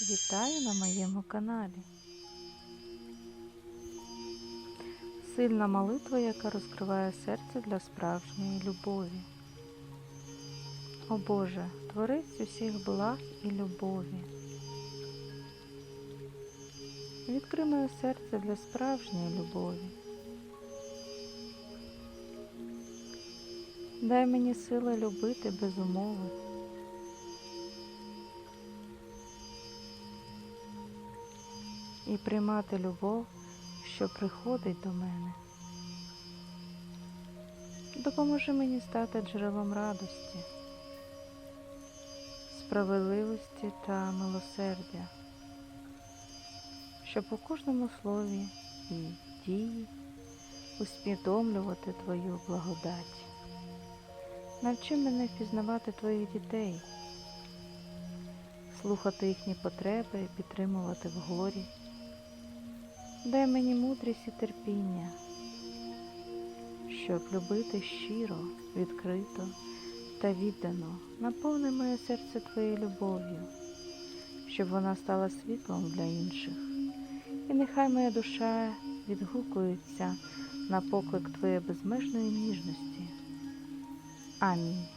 Вітаю на моєму каналі. Сильна молитва, яка розкриває серце для справжньої любові. О Боже, творець усіх благ і любові. Відкрий моє серце для справжньої любові. Дай мені сили любити без умови. І приймати любов, що приходить до мене. Допоможи мені стати джерелом радості, справедливості та милосердя, щоб у кожному слові і дії усвідомлювати Твою благодать. Навчи мене впізнавати Твоїх дітей, слухати їхні потреби і підтримувати в горі. Дай мені мудрість і терпіння, щоб любити щиро, відкрито та віддано, наповни моє серце Твоєю любов'ю, щоб вона стала світлом для інших. І нехай моя душа відгукується на поклик Твоєї безмежної ніжності. Амінь.